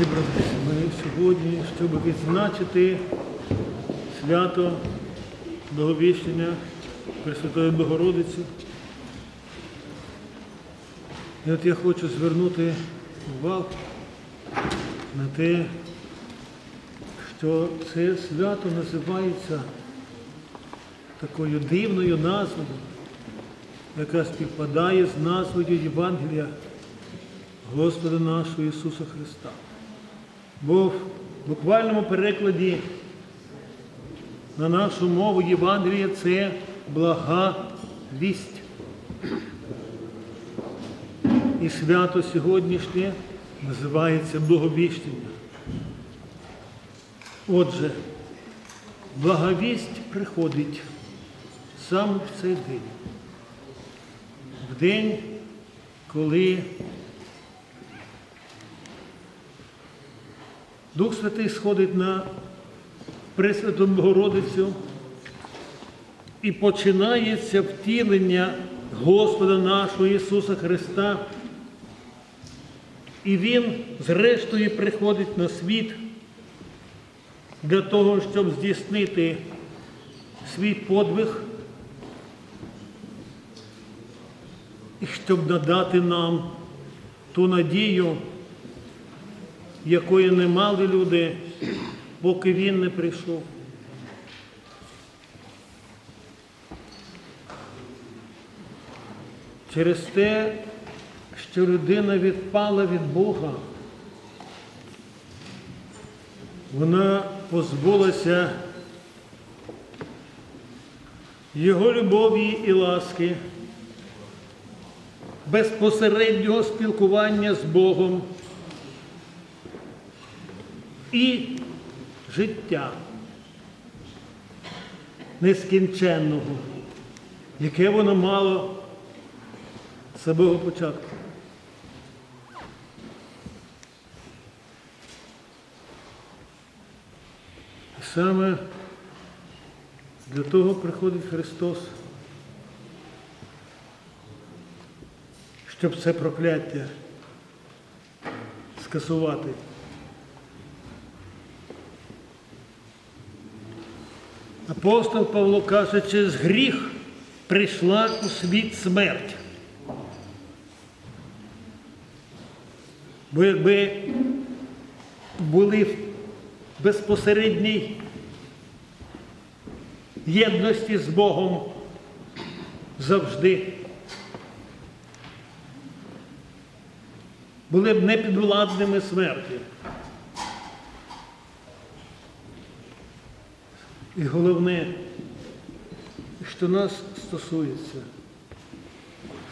Зібралися ми сьогодні, щоб відзначити свято Благовіщення Пресвятої Богородиці. І от я хочу звернути увагу на те, що це свято називається такою дивною назвою, яка співпадає з назвою Євангелія Господа нашого Ісуса Христа. Бо в буквальному перекладі на нашу мову Євангелія це блага вість. І свято сьогоднішнє називається Благовіщення. Отже, благовість приходить саме в цей день. В день, коли Дух Святий сходить на Пресвяту Богородицю і починається втілення Господа нашого Ісуса Христа. І Він, зрештою, приходить на світ для того, щоб здійснити свій подвиг і щоб надати нам ту надію, якої не мали люди, поки він не прийшов. Через те, що людина відпала від Бога, вона позбулася Його любові і ласки, безпосереднього спілкування з Богом і життя нескінченного, яке воно мало з самого початку. І саме для того приходить Христос, щоб це прокляття скасувати. Апостол Павло каже, через гріх прийшла у світ смерть. Бо якби були в безпосередній єдності з Богом завжди, були б непідвладними смерті. І головне, що нас стосується,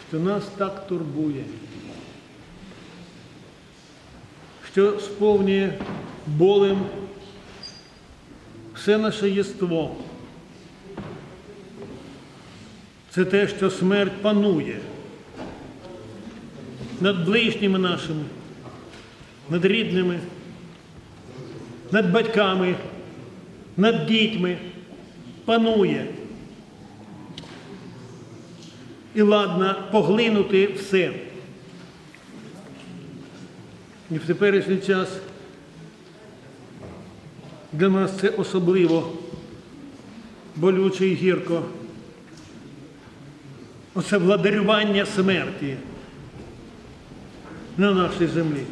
що нас так турбує, що сповнює болем все наше єство. Це те, що смерть панує над ближніми нашими, над рідними, над батьками над дітьми панує. І ладна поглинути все. І в теперішній час для нас це особливо болюче і гірко. Оце владарювання смерті на нашій землі.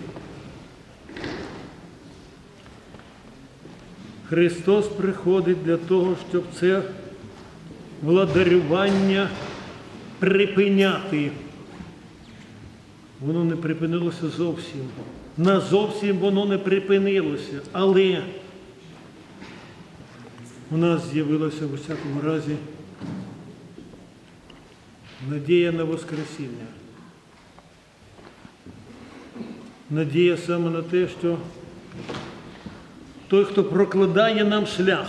Христос приходить для того, щоб це владарювання припиняти. Воно не припинилося зовсім. Назовсім воно не припинилося. Але у нас з'явилася в усякому разі надія на Воскресіння. Надія саме на те, що той, хто прокладає нам шлях,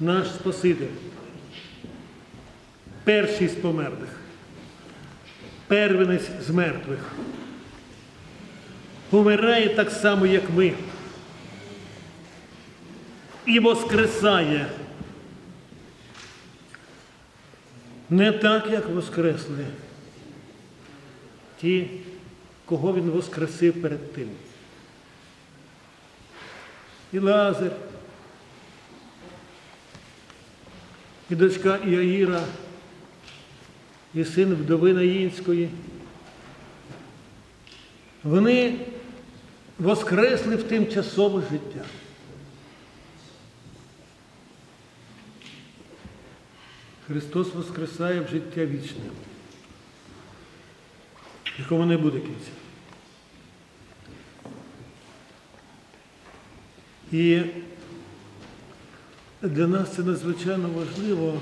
наш Спаситель, перший з померлих, первенець з мертвих, помирає так само, як ми, і воскресає. Не так, як воскресли ті, кого він воскресив перед тим. І Лазар, і дочка Іаїра, і син вдови Наїнської. Вони воскресли в тимчасове життя. Христос воскресає в життя вічне, якому не буде кінця. І для нас це надзвичайно важливо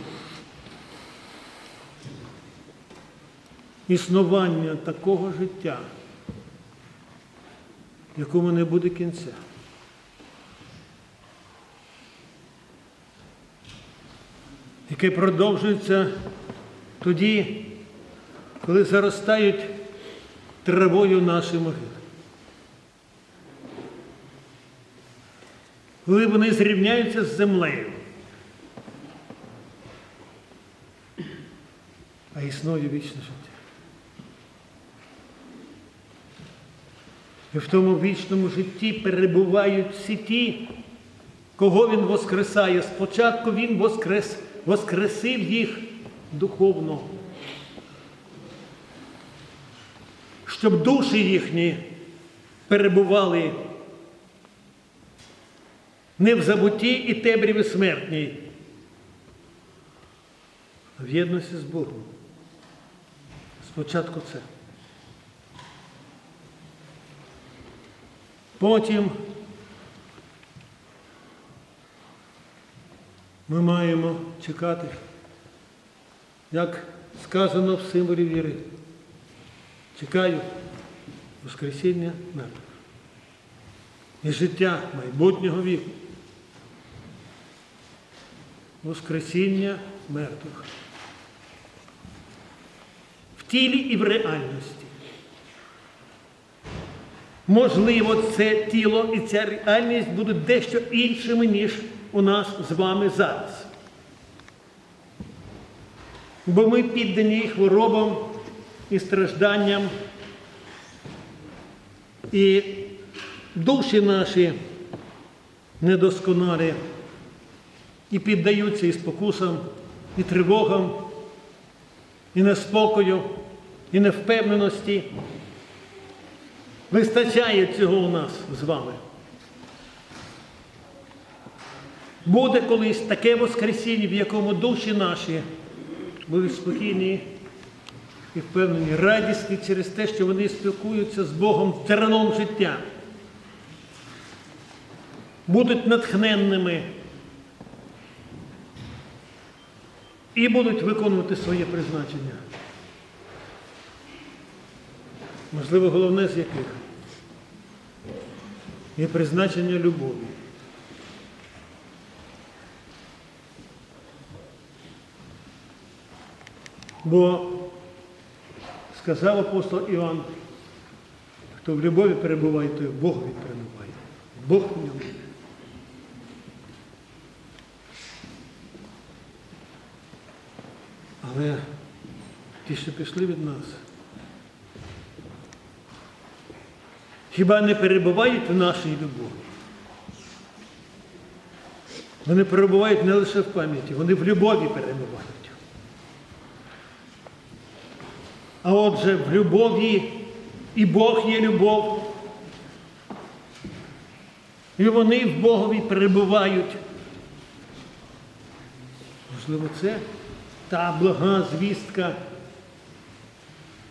існування такого життя, якому не буде кінця. Яке продовжується тоді, коли заростають травою наші могили. Коли вони зрівняються з землею. А існує вічне життя. І в тому вічному житті перебувають всі ті, кого Він воскресає. Спочатку Він воскрес, воскресив їх духовно, щоб душі їхні перебували не в забутті і темряві смертній, а в єдності з Богом. Спочатку це. Потім ми маємо чекати, як сказано в символі віри. Чекаю Воскресіння мертвих і життя майбутнього віку. Воскресіння мертвих. В тілі і в реальності. Можливо, це тіло і ця реальність будуть дещо іншими, ніж у нас з вами зараз. Бо ми піддані хворобам і стражданням, і душі наші недосконалі і піддаються і спокусам, і тривогам, і неспокою, і невпевненості. Вистачає цього у нас з вами. Буде колись таке Воскресіння, в якому душі наші будуть спокійні і впевнені, радісні через те, що вони спілкуються з Богом терном життя. Будуть натхненними і будуть виконувати своє призначення. Можливо, головне з яких є призначення любові. Бо сказав апостол Іван, хто в любові перебуває, той в Богові перебуває. Бог в ньому. Але ті, що пішли від нас, хіба не перебувають в нашій любові? Вони перебувають не лише в пам'яті, вони в любові перебувають. А отже, в любові і Бог є любов. І вони в Богові перебувають. Можливо, це та блага звістка,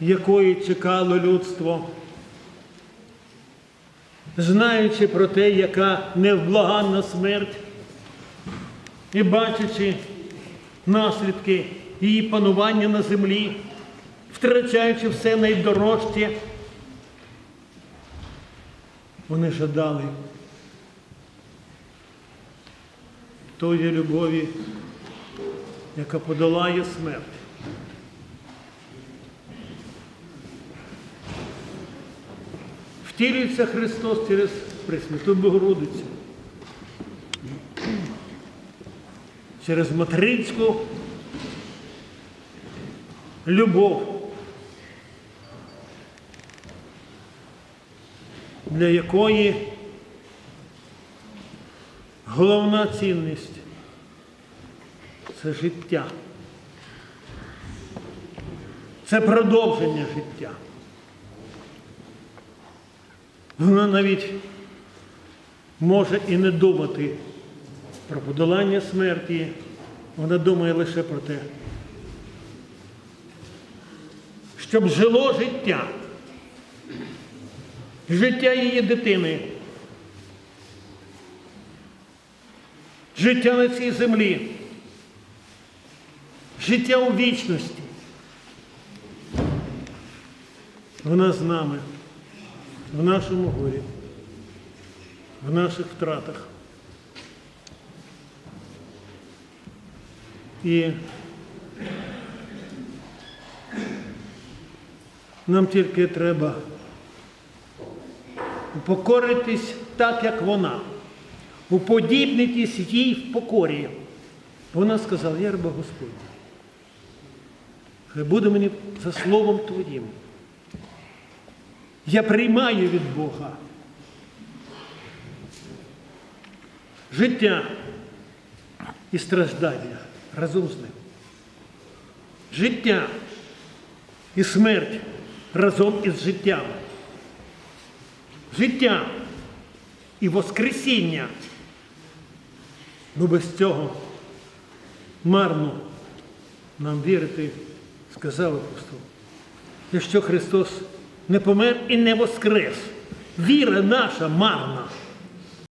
якої чекало людство, знаючи про те, яка невблаганна смерть, і бачачи наслідки її панування на землі, втрачаючи все найдорожче, вони жадали тої любові, яка подолає смерть. Втілюється Христос через Пресвяту Богородицю. Через материнську любов, для якої Головна цінність це життя. Це продовження життя. Вона навіть може і не думати про подолання смерті. Вона думає лише про те, щоб жило життя. Життя її дитини. Життя на цій землі. Життя у вічності. Вона з нами в нашому горі, в наших втратах. І нам тільки треба упокоритись так, як вона, уподібнитись їй в покорі. Вона сказала, я раба Господня. Буде мені за словом Твоїм. Я приймаю від Бога життя і страждання разом з ним. Життя і смерть разом із життям. Життя і Воскресіння. Ну без цього марно нам вірити, сказав апостол. Якщо Христос не помер і не воскрес, віра наша марна.